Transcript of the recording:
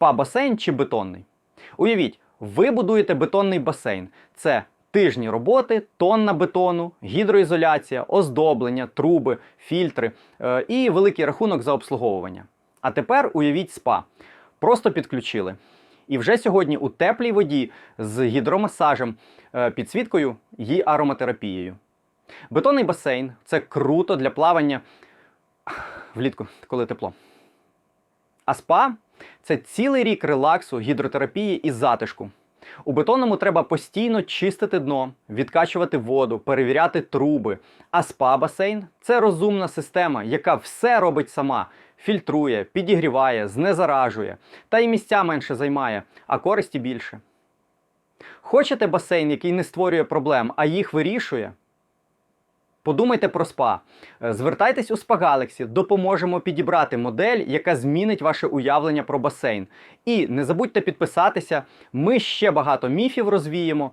спа-басейн чи бетонний? Уявіть, ви будуєте бетонний басейн. Це тижні роботи, тонна бетону, гідроізоляція, оздоблення, труби, фільтри е, і великий рахунок за обслуговування. А тепер уявіть спа. Просто підключили. І вже сьогодні у теплій воді з гідромасажем, е, підсвіткою і ароматерапією. Бетонний басейн це круто для плавання влітку, коли тепло. А спа це цілий рік релаксу, гідротерапії і затишку. У бетонному треба постійно чистити дно, відкачувати воду, перевіряти труби. А спа-басейн це розумна система, яка все робить сама: фільтрує, підігріває, знезаражує, та й місця менше займає, а користі більше. Хочете басейн, який не створює проблем, а їх вирішує? Подумайте про спа. Е, Звертайтесь у спа Galaxy, допоможемо підібрати модель, яка змінить ваше уявлення про басейн. І не забудьте підписатися. Ми ще багато міфів розвіємо.